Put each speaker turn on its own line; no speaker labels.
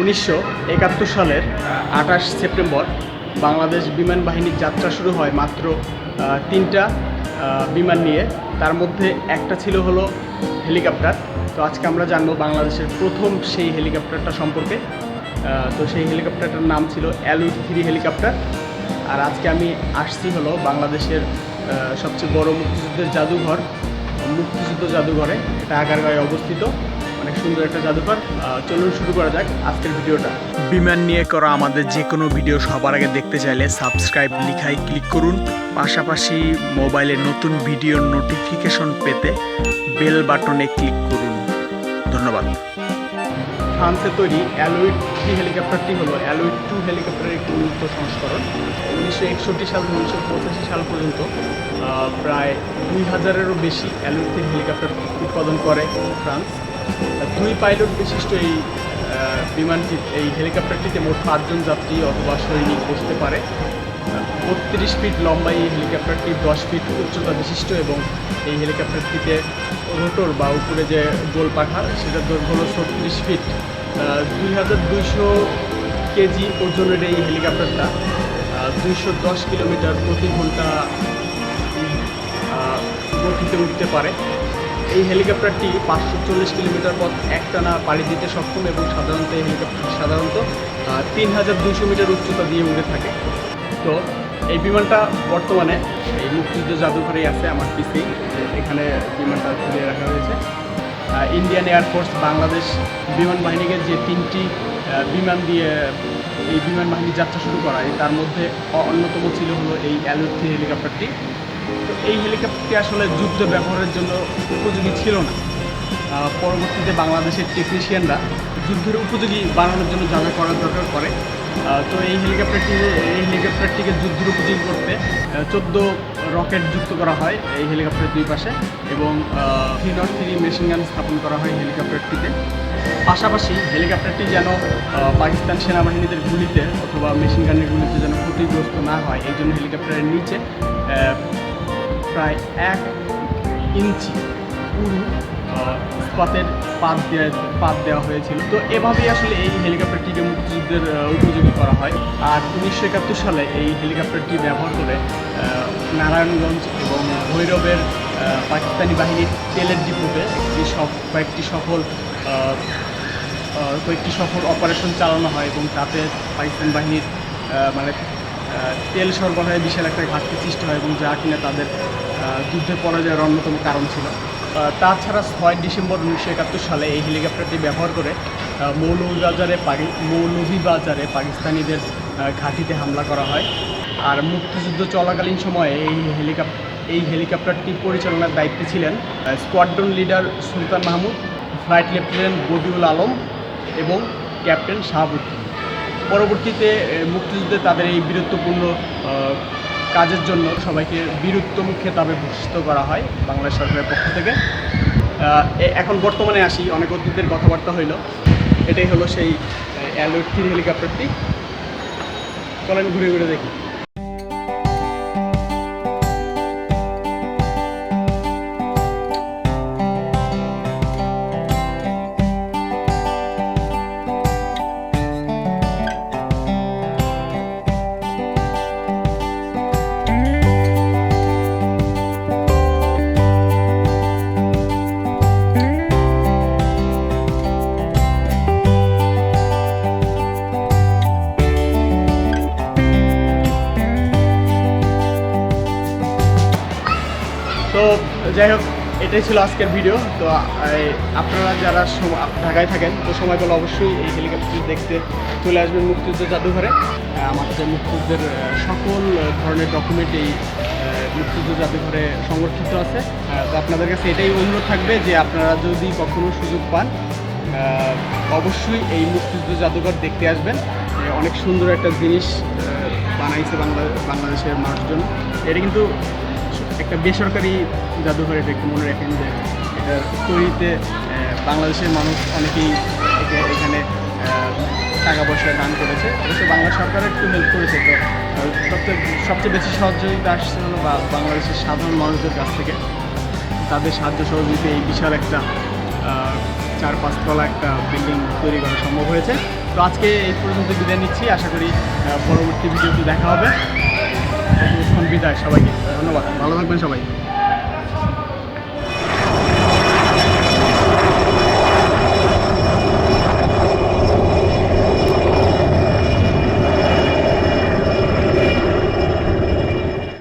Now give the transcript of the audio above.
উনিশশো একাত্তর সালের আঠাশ সেপ্টেম্বর বাংলাদেশ বিমান বাহিনীর যাত্রা শুরু হয় মাত্র তিনটা বিমান নিয়ে। তার মধ্যে একটা ছিল হলো হেলিকপ্টার। তো আজকে আমরা জানব বাংলাদেশের প্রথম সেই হেলিকপ্টারটা সম্পর্কে। তো সেই হেলিকপ্টারটার নাম ছিল অ্যালুইট থ্রি হেলিকপ্টার। আর আজকে আমি আসছি হলো বাংলাদেশের সবচেয়ে বড় মুক্তিযুদ্ধের জাদুঘর, মুক্তিযুদ্ধ জাদুঘরে। এটা আগারগাঁয়ে অবস্থিত। অনেক সুন্দর একটা জাদুঘর। চলুন শুরু করা যাক আজকের ভিডিওটা। বিমান নিয়ে করা আমাদের যে কোনো ভিডিও সবার আগে দেখতে চাইলে সাবস্ক্রাইব লিখায় ক্লিক করুন। পাশাপাশি মোবাইলে নতুন ভিডিওর নোটিফিকেশন পেতে বেল বাটনে ক্লিক করুন। ধন্যবাদ। ফ্রান্সে তৈরি অ্যালুইড থ্রি হেলিকপ্টারটি হলো অ্যালুইড টু হেলিকপ্টারের একটি উন্নত সংস্করণ। উনিশশো একষট্টি সাল থেকে উনিশশো পঁচাশি সাল পর্যন্ত প্রায় দুই হাজারেরও বেশি অ্যালুইড থ্রি হেলিকপ্টার উৎপাদন করে ফ্রান্স। দুই পাইলট বিশিষ্ট এই বিমানটি, এই হেলিকপ্টারটিতে মোট পাঁচজন যাত্রী অথবা সৈনিক বসতে পারে। বত্রিশ ফিট লম্বা এই হেলিকপ্টারটি, দশ ফিট উচ্চতা বিশিষ্ট এবং এই হেলিকপ্টারটিতে রোটর বা উপরে যে গোল পাখা সেটার দৈর্ঘ্য হলো ছত্রিশ ফিট। দুই হাজার দুইশো কেজি ওজনের এই হেলিকপ্টারটা দুইশো দশ কিলোমিটার প্রতি ঘণ্টা গতিতে উঠতে পারে। এই হেলিকপ্টারটি পাঁচশো চল্লিশ কিলোমিটার পথ একটানা পাড়ি দিতে সক্ষম এবং সাধারণত এই হেলিকপ্টারটি সাধারণত তিন হাজার দুশো মিটার উচ্চতা দিয়ে উড়ে থাকে। তো এই বিমানটা বর্তমানে এই মুক্তিযুদ্ধ জাদুঘরেই আছে, আমার পিসি, এখানে বিমানটা ঝুলিয়ে রাখা হয়েছে। ইন্ডিয়ান এয়ারফোর্স বাংলাদেশ বিমান বাহিনীকে যে তিনটি বিমান দিয়ে এই বিমান বাহিনী যাত্রা শুরু করায়, তার মধ্যে অন্যতম ছিল হলো এই অ্যালুথি হেলিকপ্টারটি। তো এই হেলিকপ্টারটি আসলে যুদ্ধ ব্যবহারের জন্য উপযোগী ছিল না। পরবর্তীতে বাংলাদেশের টেকনিশিয়ানরা যুদ্ধের উপযোগী বানানোর জন্য যা যা করার দরকার করে তো এই হেলিকপ্টারটি, এই হেলিকপ্টারটিকে যুদ্ধের উপযোগী করতে চোদ্দ রকেট যুক্ত করা হয় এই হেলিকপ্টারের দুই পাশে এবং three not three machine gun স্থাপন করা হয় হেলিকপ্টারটিতে। পাশাপাশি হেলিকপ্টারটি যেন পাকিস্তান সেনাবাহিনীদের গুলিতে অথবা মেশিন গানের গুলিতে যেন ক্ষতিগ্রস্ত না হয়, এই জন্য হেলিকপ্টারের নিচে প্রায় এক ইঞ্চি পুরু ইস্পাতের পাত দেওয়া পাত দেওয়া হয়েছিল। তো এভাবেই আসলে এই হেলিকপ্টারটিকে মুক্তিযুদ্ধের উপযোগী করা হয়। আর উনিশশো একাত্তর সালে এই হেলিকপ্টারটি ব্যবহার করে নারায়ণগঞ্জ এবং ভৈরবের পাকিস্তানি বাহিনীর তেলের ডিপোতে একটি কয়েকটি সফল কয়েকটি সফল অপারেশন চালানো হয় এবং তাতে পাকিস্তান বাহিনীর মানে তেল সরবরাহে বিশাল একটা ঘাটতি সৃষ্টি হয় এবং যা কিনা তাদের আহ, যুদ্ধের পরাজয়ের অন্যতম কারণ ছিল। তাছাড়া ছয় ডিসেম্বর উনিশশো একাত্তর সালে এই হেলিকপ্টারটি ব্যবহার করে মৌলভীবাজারে পাকি মৌলভীবাজারে পাকিস্তানিদের ঘাঁটিতে হামলা করা হয়। আর মুক্তিযুদ্ধ চলাকালীন সময়ে এই হেলিকপ্টার এই হেলিকপ্টারটি পরিচালনার দায়িত্বে ছিলেন squadron leader Sultan Mahmud flight lieutenant Badiul Alam এবং ক্যাপ্টেন শাহাবুদ্দিন। পরবর্তীতে মুক্তিযুদ্ধে তাদের এই বীরত্বপূর্ণ কাজের জন্য সবাইকে বীরত্তম খেতাবে ভূষিত করা হয় বাংলা সরকারের পক্ষ থেকে। এখন বর্তমানে আসি, অনেক অতীতের কথাবার্তা হইল। এটাই হলো সেই অ্যালোট থ্রি হেলিকপ্টারটি। চলেন ঘুরে ঘুরে দেখি। তো যাই হোক, এটাই ছিল আজকের ভিডিও তো আপনারা যারা ঢাকায় থাকেন, তো সময় পেলে অবশ্যই এই হেলিকপ্টারটি দেখতে চলে আসবেন মুক্তিযুদ্ধ জাদুঘরে। আমাদের মুক্তিযুদ্ধের সকল ধরনের ডকুমেন্ট এই মুক্তিযুদ্ধ জাদুঘরে সংরক্ষিত আছে। তো আপনাদের কাছে এটাই অনুরোধ থাকবে যে আপনারা যদি কখনো সুযোগ পান অবশ্যই এই মুক্তিযুদ্ধ জাদুঘর দেখতে আসবেন। অনেক সুন্দর একটা জিনিস বানাইছে বাংলা বাংলাদেশের মানুষজন। এটা কিন্তু একটা বেসরকারি জাদুঘর এটা একটু মনে রাখেন যে এটা তৈরিতে বাংলাদেশের মানুষ অনেকেই এখানে টাকা পয়সা দান করেছে। অবশ্য বাংলা সরকার একটু হেল্প করেছে, তো সবচেয়ে সবচেয়ে বেশি সহযোগিতা আসছে হলো বাংলাদেশের সাধারণ মানুষদের কাছ থেকে। তাদের সাহায্য সহযোগিতা এই বিশাল একটা চার পাঁচতলা একটা বিল্ডিং তৈরি করা সম্ভব হয়েছে। তো আজকে এই পর্যন্ত বিদায় নিচ্ছি। আশা করি পরবর্তী ভিডিওতে দেখা হবে। বিদায় সবাইকে। ধন্যবাদ। ভালো থাকবেন সবাই।